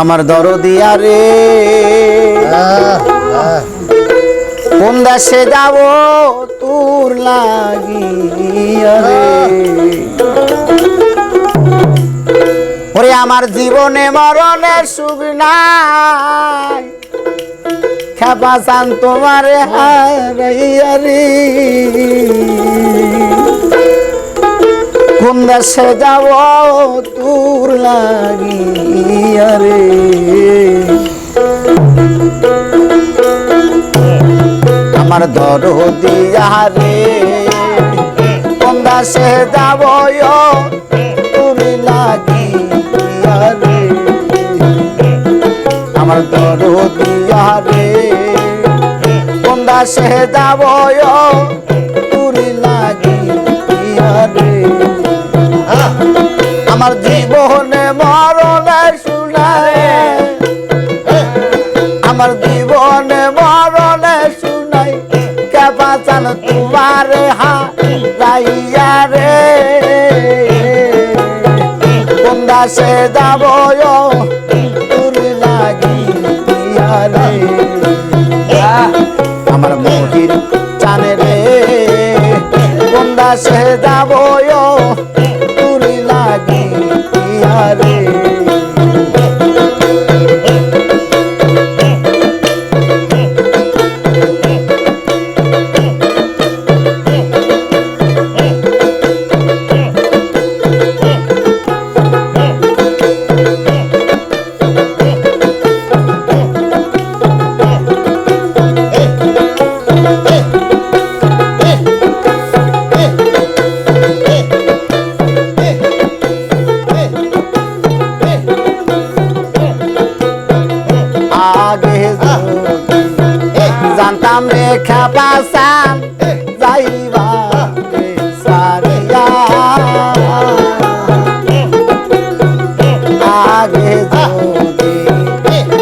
আমার দরদিয়া রে কোন দেশে যাব তোর লাগিয়া রে ওরে আমার জীবনে মরণের সুখ নাই। খেপা চান তোমার হারাইয়া রে দেশে যাব তোর লাগিয়া রে। আমার দরদিয়া রে কোন যাব তোর লাগিয়া রে। আমার দরদিয়া রে কোন যাব তোর লাগিয়া রে। আমার জীবনে মরণে শুনায় আমার জীবনে মরণে শুনাই কে বাঁচান তোমার হা রে? কোন দাসে যাব তোর লাগি রে? আমার মহির চানে রে। কোন দাসে যাব রে রে খেপাসান যাইবা সারিয়া। আগে যদি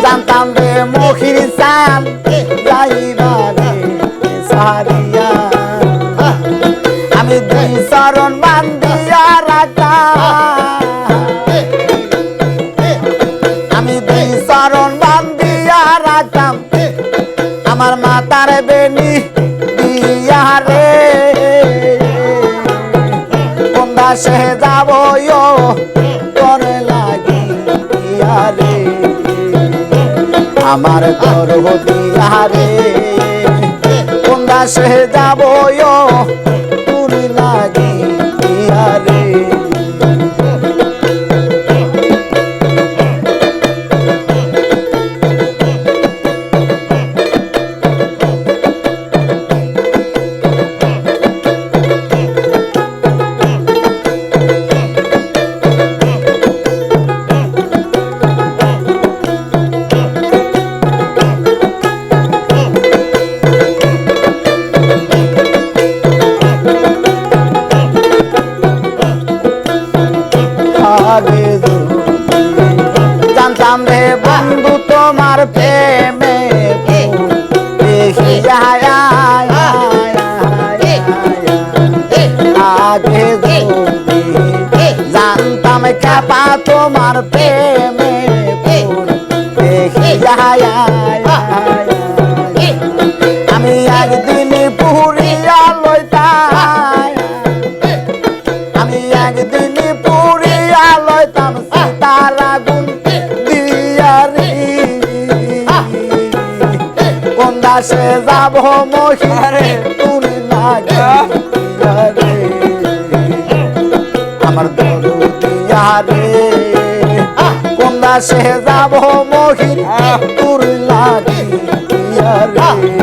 জানতাম রে মুখির সান যাইবা রে সারিয়া। আমি দুই চরণ মাতার বেনি, দিয়া রে। কোন দাসে যাব করে লাগি দিয়া রে। আমার তোর দিয়া রে। কোন দাসে যাব তোর লাগি দিয়া রে বন্ধু তোমার প্রেমে। জানতাম তোমার প্রেমে। আমি একদিন পুরিয়া লইতাম কোন দাসে যাব মহিরে তুমি লাগে রে আমার দরু দিয়ারে কোন দাসে যাব মহির তুর লাগি রে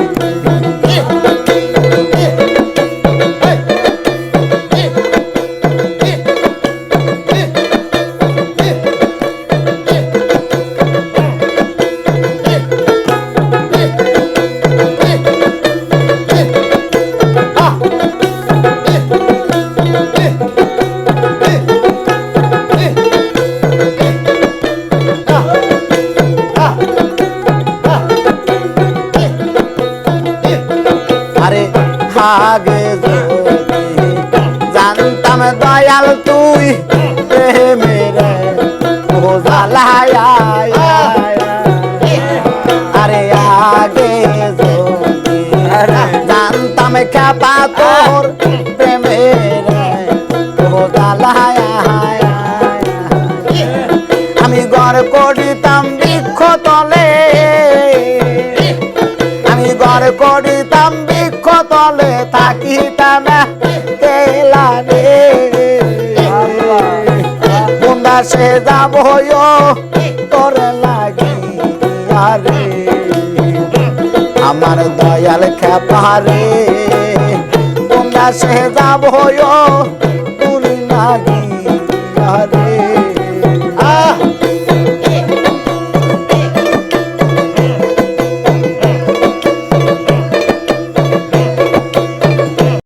যদি। জানতাম দয়াল তুই করিতাম বৃক্ষ তলে থাকিতাম সে যাব তোরে লাগি আরে। আমার দয়াল খেপারে বন্ধা সে যাব তুলি লাগি আরে।